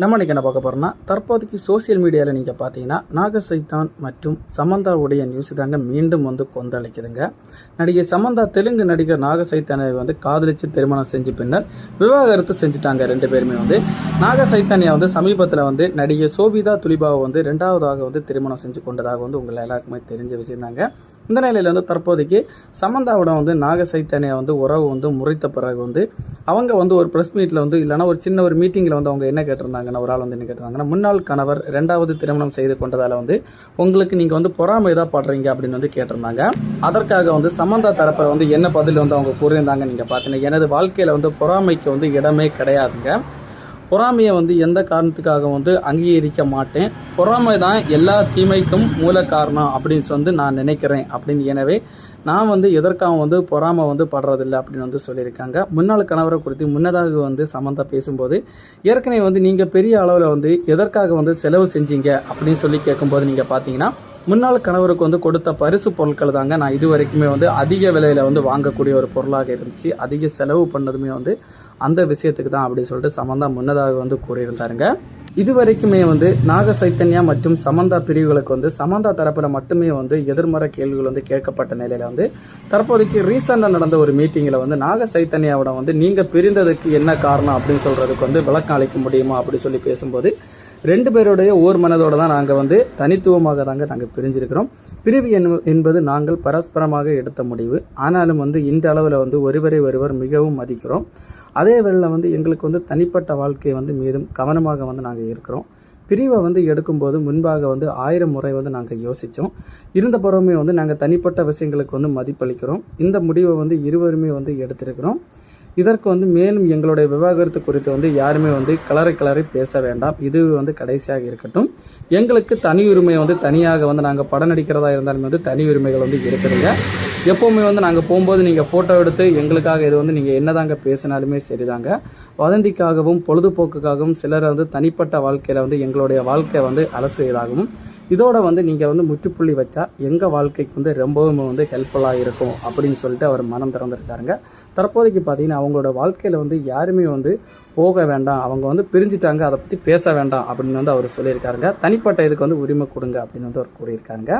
நம்ம இன்றைக்கி என்ன பார்க்க போகிறோம்னா தற்போதைக்கு சோசியல் மீடியாவில் நீங்கள் பார்த்தீங்கன்னா நாக சைத்தான் மற்றும் சமந்தாவுடைய நியூஸ் தாங்க மீண்டும் வந்து கொந்தளிக்குதுங்க. நடிகை சமந்தா தெலுங்கு நடிகர் நாக சைத்தானை வந்து காதலிச்சு திருமணம் செஞ்ச பின்னர் விவாகரத்து செஞ்சுட்டாங்க ரெண்டு பேருமே வந்து. நாக சைத்தானியா வந்து சமீபத்தில் வந்து நடிகை சோபிதா துலிபாவை வந்து ரெண்டாவதாக வந்து திருமணம் செஞ்சு கொண்டதாக வந்து உங்களை எல்லாருக்குமே தெரிஞ்ச விஷயம் தாங்க இந்த நிலையில் வந்து தற்போதைக்கு சமந்தாவோட வந்து நாக சைத்தன்யா வந்து உறவு வந்து முறைத்த பிறகு வந்து அவங்க வந்து ஒரு ப்ரெஸ் மீட்டில் வந்து இல்லைனா ஒரு சின்ன ஒரு மீட்டிங்கில் வந்து அவங்க என்ன கேட்டிருந்தாங்கன்னா ஒரு ஆள் வந்து என்ன கேட்டிருந்தாங்கன்னா முன்னாள் கணவர் ரெண்டாவது திருமணம் செய்து கொண்டதால் வந்து உங்களுக்கு நீங்கள் வந்து பொறாமை தான் படுறீங்க அப்படின்னு வந்து கேட்டிருந்தாங்க. அதற்காக வந்து சமந்தா தரப்பில் வந்து என்ன பதில் வந்து அவங்க கூறியிருந்தாங்க நீங்கள் பார்த்தீங்கன்னா எனது வாழ்க்கையில் வந்து பொறாமைக்கு வந்து இடமே கிடையாதுங்க. பொறாமையை வந்து எந்த காரணத்துக்காக வந்து அங்கீகரிக்க மாட்டேன்? பொறாமை தான் எல்லா தீமைக்கும் மூல காரணம் அப்படின்னு வந்து நான் நினைக்கிறேன். அப்படின்னு எனவே நான் வந்து எதற்காக வந்து பொறாமை வந்து படுறதில்லை அப்படின்னு வந்து சொல்லியிருக்காங்க. முன்னாள் கணவரை குறித்து முன்னதாக வந்து சமந்தா பேசும்போது ஏற்கனவே வந்து நீங்கள் பெரிய அளவில் வந்து எதற்காக வந்து செலவு செஞ்சீங்க அப்படின்னு சொல்லி கேட்கும்போது நீங்கள் பார்த்தீங்கன்னா முன்னாள் கணவருக்கு வந்து கொடுத்த பரிசு பொருட்கள் தாங்க நான் இது வரைக்குமே வந்து அதிக விலையில் வந்து வாங்கக்கூடிய ஒரு பொருளாக இருந்துச்சு. அதிக செலவு பண்ணதுமே வந்து அந்த விஷயத்துக்கு தான் அப்படின்னு சொல்லிட்டு சமந்தா முன்னதாக வந்து கூறியிருந்தாருங்க. இது வரைக்குமே வந்து நாக சைத்தன்யா மற்றும் சமந்தா பிரிவுகளுக்கு வந்து சமந்தா தரப்பில் மட்டுமே வந்து எதிர்மறை கேள்விகள் வந்து கேட்கப்பட்ட நிலையில் வந்து தற்போதைக்கு ரீசெண்டாக நடந்த ஒரு மீட்டிங்கில் வந்து நாக சைத்தன்யாவோட வந்து நீங்கள் பிரிந்ததுக்கு என்ன காரணம் அப்படின்னு சொல்கிறதுக்கு வந்து விளக்கம் அளிக்க முடியுமா அப்படின்னு சொல்லி பேசும்போது ரெண்டு பேருடைய ஓர் மனதோடு தான் நாங்கள் வந்து தனித்துவமாக தாங்க நாங்கள் பிரிஞ்சிருக்கிறோம். பிரிவு என்ப- என்பது நாங்கள் பரஸ்பரமாக எடுத்த முடிவு. ஆனாலும் வந்து இந்த அளவில் வந்து ஒருவரை ஒருவர் மிகவும் மதிக்கிறோம். அதே வேளையில் வந்து எங்களுக்கு வந்து தனிப்பட்ட வாழ்க்கை வந்து மீதும் கவனமாக வந்து நாங்கள் இருக்கிறோம். பிரிவை வந்து எடுக்கும்போது முன்பாக வந்து ஆயிரம் முறை வந்து நாங்கள் யோசித்தோம் இருந்த பிறகுமே வந்து நாங்கள் தனிப்பட்ட விஷயங்களுக்கு வந்து மதிப்பளிக்கிறோம். இந்த முடிவை வந்து இருவருமே வந்து எடுத்திருக்கிறோம். இதற்கு வந்து மேலும் எங்களுடைய விவாகரத்து குறித்து வந்து யாருமே வந்து கிளறி கிளறி பேச வேண்டாம். இது வந்து கடைசியாக இருக்கட்டும். எங்களுக்கு தனி உரிமை வந்து தனியாக வந்து நாங்கள் படம் நடிக்கிறதா இருந்தாலும் வந்து தனி உரிமைகள் வந்து இருக்கிறீங்க எப்போவுமே வந்து நாங்கள் போகும்போது நீங்கள் ஃபோட்டோ எடுத்து எங்களுக்காக இது வந்து நீங்கள் என்னதாங்க பேசினாலுமே சரிதாங்க. வதந்திக்காகவும் பொழுதுபோக்குக்காகவும் சிலர் வந்து தனிப்பட்ட வாழ்க்கையில் வந்து எங்களுடைய வாழ்க்கை வந்து அலசுவதாகவும் இதோட வந்து நீங்கள் வந்து முற்றுப்புள்ளி வச்சா எங்கள் வாழ்க்கைக்கு வந்து ரொம்பவும் வந்து ஹெல்ப்ஃபுல்லாக இருக்கும் அப்படின்னு சொல்லிட்டு அவர் மனம் திறந்திருக்காருங்க. தற்போதைக்கு பார்த்தீங்கன்னா அவங்களோட வாழ்க்கையில் வந்து யாருமே வந்து போக வேண்டாம் அவங்க வந்து பிரிஞ்சுட்டாங்க அதை பற்றி பேச வேண்டாம் அப்படின்னு வந்து அவர் சொல்லியிருக்காருங்க. தனிப்பட்ட இதுக்கு வந்து உரிமை கொடுங்க அப்படின்னு வந்து அவர் கூறியிருக்காருங்க.